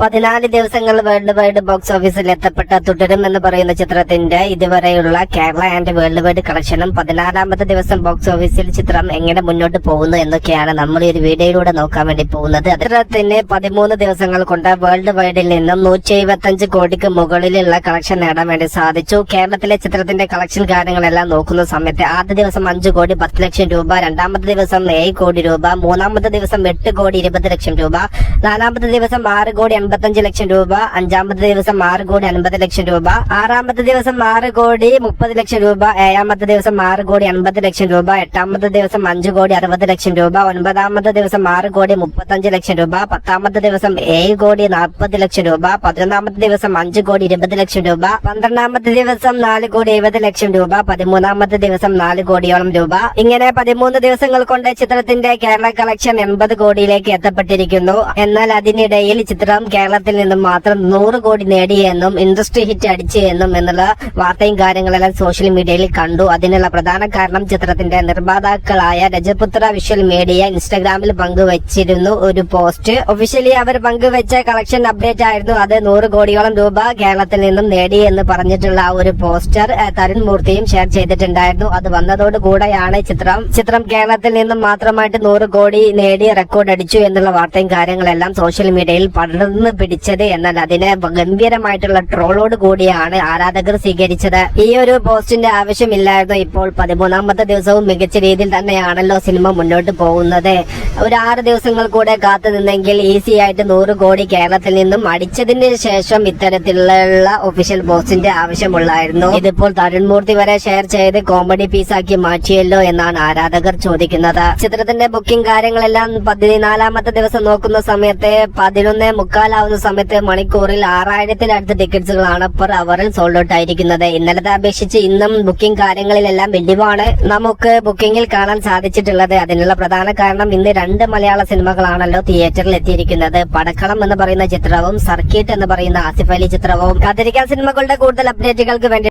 പതിനാല് ദിവസങ്ങൾ world wide box ഓഫീസിൽ എത്തപ്പെട്ട തുടരും എന്ന് പറയുന്ന ചിത്രത്തിന്റെ ഇതുവരെയുള്ള കേരള ആൻഡ് വേൾഡ് വൈഡ് കളക്ഷനും പതിനാലാമത്തെ ദിവസം ബോക്സ് ഓഫീസിൽ ചിത്രം എങ്ങനെ മുന്നോട്ട് പോകുന്നു എന്നൊക്കെയാണ് നമ്മൾ ഈ ഒരു വീഡിയോയിലൂടെ നോക്കാൻ വേണ്ടി പോകുന്നത്. ചിത്രത്തിന് പതിമൂന്ന് ദിവസങ്ങൾ കൊണ്ട് വേൾഡ് വൈഡിൽ നിന്നും നൂറ്റി എഴുപത്തഞ്ച് കോടിക്ക് മുകളിലുള്ള കളക്ഷൻ നേടാൻ വേണ്ടി സാധിച്ചു. കേരളത്തിലെ ചിത്രത്തിന്റെ കളക്ഷൻ കാര്യങ്ങളെല്ലാം നോക്കുന്ന സമയത്ത് ആദ്യ ദിവസം അഞ്ച് കോടി പത്ത് ലക്ഷം രൂപ രണ്ടാമത്തെ ദിവസം ഏഴ് കോടി രൂപ മൂന്നാമത്തെ ദിവസം എട്ട് കോടി ഇരുപത് ലക്ഷം രൂപ നാലാമത്തെ ദിവസം ആറ് കോടി അൻപത്തഞ്ച് ലക്ഷം രൂപ അഞ്ചാമത്തെ ദിവസം ആറ് കോടി അൻപത് ലക്ഷം രൂപ ആറാമത്തെ ദിവസം ആറ് കോടി മുപ്പത് ലക്ഷം രൂപ ഏഴാമത്തെ ദിവസം ആറ് കോടി അൻപത് ലക്ഷം രൂപ എട്ടാമത്തെ ദിവസം അഞ്ച് കോടി അറുപത് ലക്ഷം രൂപ ഒൻപതാമത്തെ ദിവസം ആറ് കോടി മുപ്പത്തഞ്ച് ലക്ഷം രൂപ പത്താമത്തെ ദിവസം ഏഴ് കോടി നാൽപ്പത് ലക്ഷം രൂപ പതിനൊന്നാമത്തെ ദിവസം അഞ്ച് കോടി ഇരുപത് ലക്ഷം രൂപ പന്ത്രണ്ടാമത്തെ ദിവസം നാല് കോടി എഴുപത് ലക്ഷം രൂപ പതിമൂന്നാമത്തെ ദിവസം നാല് കോടിയോളം രൂപ. ഇങ്ങനെ പതിമൂന്ന് ദിവസങ്ങൾ കൊണ്ട് ചിത്രത്തിന്റെ കേരള കളക്ഷൻ എൺപത് കോടിയിലേക്ക് എത്തപ്പെട്ടിരിക്കുന്നു. എന്നാൽ അതിനിടയിൽ ചിത്രം കേരളത്തിൽ നിന്നും മാത്രം നൂറ് കോടി നേടിയെന്നും ഇൻഡസ്ട്രി ഹിറ്റ് അടിച്ചെന്നും എന്നുള്ള വാർത്തയും കാര്യങ്ങളെല്ലാം സോഷ്യൽ മീഡിയയിൽ കണ്ടു. അതിനുള്ള പ്രധാന കാരണം ചിത്രത്തിന്റെ നിർമ്മാതാക്കളായ രജപുത്ര വിഷ്വൽ മീഡിയ ഇൻസ്റ്റഗ്രാമിൽ പങ്കുവച്ചിരുന്നു. ഒരു പോസ്റ്റ് ഒഫീഷ്യലി അവർ പങ്കുവച്ച കളക്ഷൻ അപ്ഡേറ്റ് ആയിരുന്നു. അത് നൂറ് കോടിയോളം രൂപ കേരളത്തിൽ നിന്നും നേടി എന്ന് പറഞ്ഞിട്ടുള്ള ആ ഒരു പോസ്റ്റർ തരുൺ മൂർത്തിയും ഷെയർ ചെയ്തിട്ടുണ്ടായിരുന്നു. അത് വന്നതോടുകൂടെയാണ് ചിത്രം. ചിത്രം കേരളത്തിൽ നിന്നും മാത്രമായിട്ട് നൂറ് കോടി നേടി റെക്കോർഡ് അടിച്ചു എന്നുള്ള വാർത്തയും കാര്യങ്ങളെല്ലാം സോഷ്യൽ മീഡിയയിൽ പടർന്നു പിടിച്ചത് എന്നാൽ അതിനെ ഗംഭീരമായിട്ടുള്ള ട്രോളോട് കൂടിയാണ് ആരാധകർ സ്വീകരിച്ചത്. ഈ ഒരു പോസ്റ്റിന്റെ ആവശ്യമില്ലായിരുന്നു ഇപ്പോൾ പതിമൂന്നാമത്തെ ദിവസവും മികച്ച രീതിയിൽ തന്നെയാണല്ലോ സിനിമ മുന്നോട്ട് പോകുന്നത്. ഒരു ആറ് ദിവസങ്ങൾ കൂടെ കാത്തു നിന്നെങ്കിൽ ഈസി ആയിട്ട് നൂറ് കോടി കേരളത്തിൽ നിന്നും അടിച്ചതിന് ശേഷം ഇത്തരത്തിലുള്ള ഒഫീഷ്യൽ പോസ്റ്റിന്റെ ആവശ്യമുള്ളായിരുന്നു. ഇതിപ്പോൾ തരുൺമൂർത്തി വരെ ഷെയർ ചെയ്ത് കോമഡി പീസാക്കി മാറ്റിയല്ലോ എന്നാണ് ആരാധകർ ചോദിക്കുന്നത്. ചിത്രത്തിന്റെ ബുക്കിംഗ് കാര്യങ്ങളെല്ലാം പതിനാലാമത്തെ ദിവസം നോക്കുന്ന സമയത്ത് പതിനൊന്ന് മുക്കാലാവുന്ന സമയത്ത് മണിക്കൂറിൽ ആറായിരത്തിനടുത്ത് ടിക്കറ്റ്സുകളാണ് പെർ അവറിൽ സോൾഡ് ഔട്ട് ആയിരിക്കുന്നത്. ഇന്നലത്തെ അപേക്ഷിച്ച് ഇന്നും ബുക്കിംഗ് കാര്യങ്ങളിലെല്ലാം വെല്ലുവാണ്. നമുക്ക് ബുക്കിംഗിൽ കാണാൻ സാധിച്ചിട്ടുള്ളത്. അതിനുള്ള പ്രധാന കാരണം ഇന്ന് രണ്ട് മലയാള സിനിമകളാണല്ലോ തിയേറ്ററിൽ എത്തിയിരിക്കുന്നത്. പടക്കളം എന്ന് പറയുന്ന ചിത്രവും സർക്കിട്ട് എന്ന് പറയുന്ന ആസിഫ് അലി ചിത്രവും. കാത്തിരിക്കാൻ സിനിമകളുടെ കൂടുതൽ അപ്ഡേറ്റുകൾക്ക് വേണ്ടി.